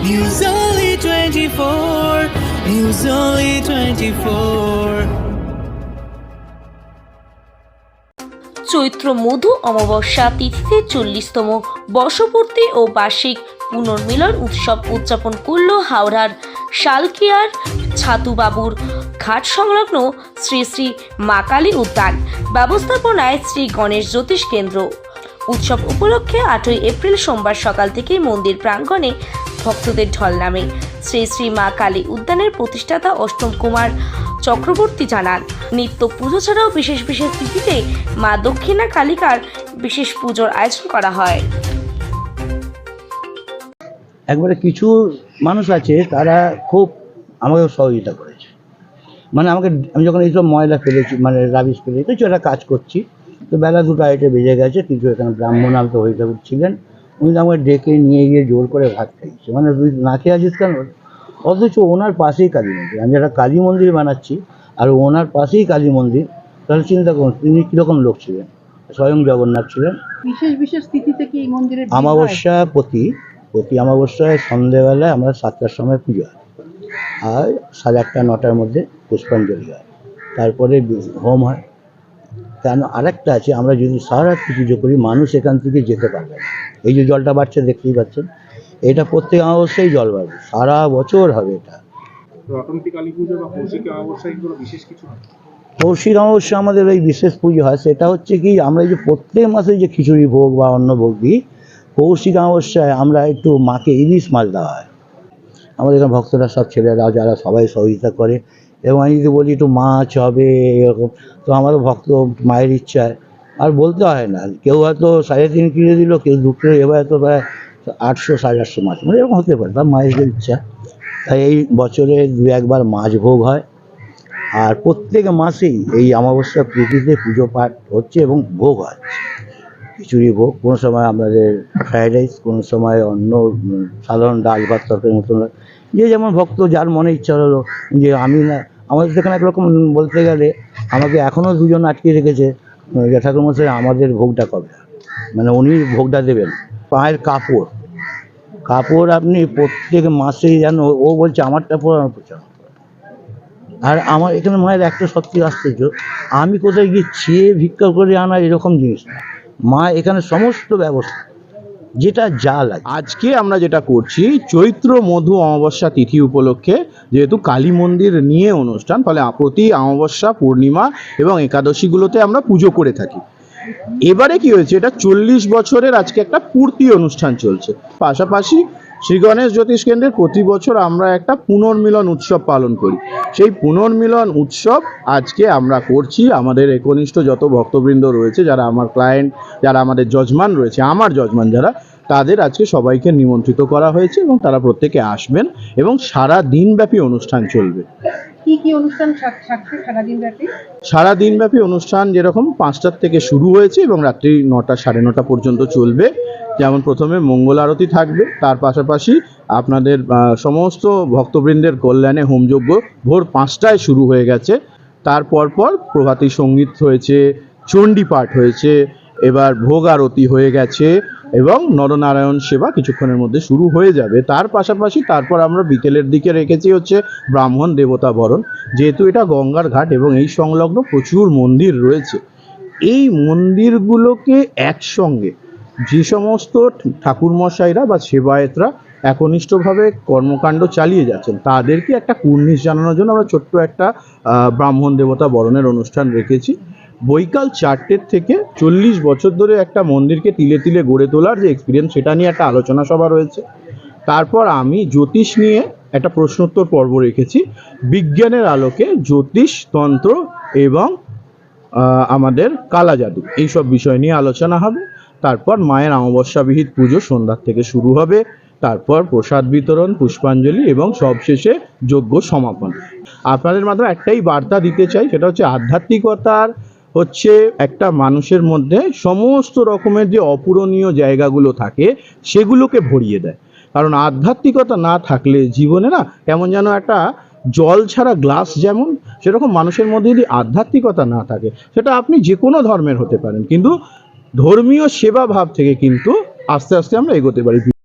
News Only 24. News Only 24. চৈত্র মধু অমাবস্যা তিথিতে চল্লিশতম বর্ষপূর্তি ও বার্ষিক পুনর্মিলন উৎসব উদযাপন করল হাওড়ার শালকিয়ার ছাতুবাবুর ঘাট সংলগ্ন শ্রী শ্রী মা কালী উদ্যান ব্যবস্থাপনায় শ্রী গণেশ জ্যোতিষ কেন্দ্র উৎসব উপলক্ষে আটই এপ্রিল সোমবার সকাল থেকেই মন্দির প্রাঙ্গণে ভক্তদের ঢল নামে শ্রী শ্রী মা কালী উদ্যানের প্রতিষ্ঠাতা অষ্টম কুমার চক্রবর্তী জানান, নিত্য পুজো ছাড়াও বিশেষ বিশেষ তিথিতে মা দক্ষিণা কালিকার বিশেষ পুজোর আয়োজন করা হয়। একবারে কিছু মানুষ আছে, তারা খুব আমাকে সহযোগিতা করেছে। মানে আমাকে, আমি যখন এইসব ময়লা ফেলেছি মানে রাবিশ ফেলেছি কিছু একটা কাজ করছি। তো বেলা দুটো আড়াইটে বেজে গেছে কিছু এখানে ব্রাহ্মণ আলতো হয়ে ছিলেন। উনি আমাকে ডেকে নিয়ে গিয়ে জোর করে ভাত খাইছে। মানে তুই না খেয়ে আছিস কেন? অথচ ওনার পাশেই কালী মন্দির। আমি একটা কালী মন্দির বানাচ্ছি আর ওনার পাশেই কালী মন্দির। তাহলে চিন্তা করুন তিনি কীরকম লোক ছিলেন? স্বয়ং জগন্নাথ ছিলেন। বিশেষ বিশেষ তিথিতে কি এই মন্দিরে অমাবস্যা প্রতি প্রতি অমাবস্যায় সন্ধেবেলায় আমরা সাতটার সময় পুজো হয়। আর সাড়ে আটটা নটার মধ্যে পুষ্পাঞ্জলি হয়। তারপরে হোম হয়। কেন? আরেকটা আছে আমরা যদি সারা রাত্রি পুজো করি মানুষ এখান থেকে যেতে পারবে না। এই যে জলটা বাড়ছে দেখতেই পাচ্ছেন। এটা প্রত্যেক অমাবস্যায় জল বাড়বে। সারা বছর হবে এটা। কৌশিক অমাবস্যা আমাদের ওই বিশেষ পুজো হয়। সেটা হচ্ছে কি আমরা এই যে প্রত্যেক মাসে যে খিচুড়ি ভোগ বা অন্ন ভোগ দিই কৌশিক অমাবস্যায় আমরা একটু মাকে ইলিশ মাছ দেওয়া হয়। আমাদের এখানে ভক্তরা সব ছেলেরা যারা সবাই সহযোগিতা করে এবং আমি যদি বলি, একটু মাছ হবে, এরকম। তো আমারও ভক্ত মায়ের ইচ্ছায়। আর বলতে হয় না। কেউ হয়তো সাড়ে তিন কিলো দিল, কেউ দু কিলো, এবার হয়তো প্রায় আটশো, সাড়ে আটশো মাছ। মানে এরকম হতে পারে। তার মায়ের ইচ্ছা। তাই এই বছরে দু একবার মাছ ভোগ হয়। আর প্রত্যেক মাসেই এই অমাবস্যা প্রীতিতে পুজো পাঠ হচ্ছে এবং ভোগ হয়। খিচুড়ি ভোগ। কোনো সময় আমাদের ফ্রাইড রাইস, কোনো সময় অন্য সাধারণ ডাল ভাত তরকারি মতন। যে যেমন ভক্ত, যার মনে ইচ্ছা হলো যে আমি না, আমাদের সেখানে একরকম বলতে গেলে আমাকে এখনও দুজন আটকে রেখেছে ঠাকুরমশাই আমাদের ভোগটা কবে? মানে উনি ভোগটা দেবেন, পায়ের কাপড়। কাপড় আপনি প্রত্যেক মাসেই যেন ও বলছে, আমারটা পর, আমার পছন্দ আর আমার এখানে মায়ের একটা সত্যি আশ্চর্য, আমি কোথায় গিয়ে চেয়ে ভিক্ষা করে আনা এরকম জিনিস মা এখানে সমস্ত ব্যবস্থা যেটা যা লাগে। আজকে আমরা যেটা করছি, চৈত্র মধু অমাবস্যা তিথি উপলক্ষে যেহেতু কালী মন্দির নিয়ে অনুষ্ঠান, ফলে প্রতি অমাবস্যা, পূর্ণিমা এবং একাদশীগুলোতে আমরা পুজো করে থাকি। এবারে কি হয়েছে, এটা চল্লিশ বছরের আজকে একটা পূর্তি অনুষ্ঠান চলছে। পাশাপাশি শ্রী গণেশ জ্যোতিষ কেন্দ্রের প্রতি বছর আমরা একটা পুনর্মিলন উৎসব পালন করি। সেই পুনর্মিলন উৎসব আজকে আমরা করছি। আমাদের একনিষ্ঠ যত ভক্তবৃন্দ রয়েছে যারা আমার ক্লায়েন্ট যারা আমাদের যজমান রয়েছে আমার যজমান যারা তাদের আজকে সবাইকে নিমন্ত্রিত করা হয়েছে এবং তারা প্রত্যেকে আসবেন এবং সারা দিনব্যাপী অনুষ্ঠান চলবে। কি কি অনুষ্ঠান থাক- থাকছে সারাদিন ব্যাপী সারা দিনব্যাপী অনুষ্ঠান যেরকম পাঁচটার থেকে শুরু হয়েছে এবং রাত্রি নটা সাড়ে নটা পর্যন্ত চলবে। যেমন প্রথমে মঙ্গল আরতি থাকবে, তার পাশাপাশি আপনাদের সমস্ত ভক্তবৃন্দের কল্যাণে হোমযজ্ঞ ভোর পাঁচটায় শুরু হয়ে গেছে। তারপর পর প্রভাতী সংগীত হয়েছে, চণ্ডী পাঠ হয়েছে, এবার ভোগ আরতি হয়ে গেছে এবং নরনারায়ণ সেবা কিছুক্ষণের মধ্যে শুরু হয়ে যাবে। তার পাশাপাশি তারপর আমরা বিকেলের দিকে রেখেছি হচ্ছে ব্রাহ্মণ দেবতা বরণ। যেহেতু এটা গঙ্গার ঘাট এবং এই সংলগ্ন প্রচুর মন্দির রয়েছে। এই মন্দিরগুলোকে একসঙ্গে যে সমস্ত ঠাকুরমশাইরা বা সেবায়েতরা একনিষ্ঠভাবে কর্মকাণ্ড চালিয়ে যাচ্ছেন, তাদেরকে একটা কুর্নিশ জানানোর জন্য আমরা ছোট্ট একটা ব্রাহ্মণ দেবতা বরণের অনুষ্ঠান রেখেছি। বৈকাল চারটের থেকে চল্লিশ বছর ধরে একটা মন্দিরকে তিলে তিলে গড়ে তোলার যে এক্সপিরিয়েন্স সেটা নিয়ে একটা আলোচনা সভা রয়েছে। তারপর আমি জ্যোতিষ নিয়ে একটা প্রশ্নোত্তর পর্ব রেখেছি। বিজ্ঞানের আলোকে জ্যোতিষ, তন্ত্র এবং আমাদের কালা জাদু এইসব বিষয় নিয়ে আলোচনা হবে। তারপর মায়ের অমাবস্যাবিহিত পুজো সন্ধ্যার থেকে শুরু হবে। তারপর প্রসাদ বিতরণ, পুষ্পাঞ্জলি এবং সবশেষে যজ্ঞ সমাপন। আপনাদের মাধ্যমে একটাই বার্তা দিতে চাই, সেটা হচ্ছে আধ্যাত্মিকতার হচ্ছে একটা মানুষের মধ্যে সমস্ত রকমের যে অপূরণীয় জায়গাগুলো থাকে, সেগুলোকে ভরিয়ে দেয়। কারণ আধ্যাত্মিকতা না থাকলে জীবনে না কেমন যেন একটা জল ছাড়া গ্লাস যেমন, সেরকম মানুষের মধ্যে যদি আধ্যাত্মিকতা না থাকে, সেটা আপনি যে কোনো ধর্মের হতে পারেন। কিন্তু ধর্মীয় সেবা ভাব থেকে কিন্তু আস্তে আস্তে আমরা এগোতে পারি।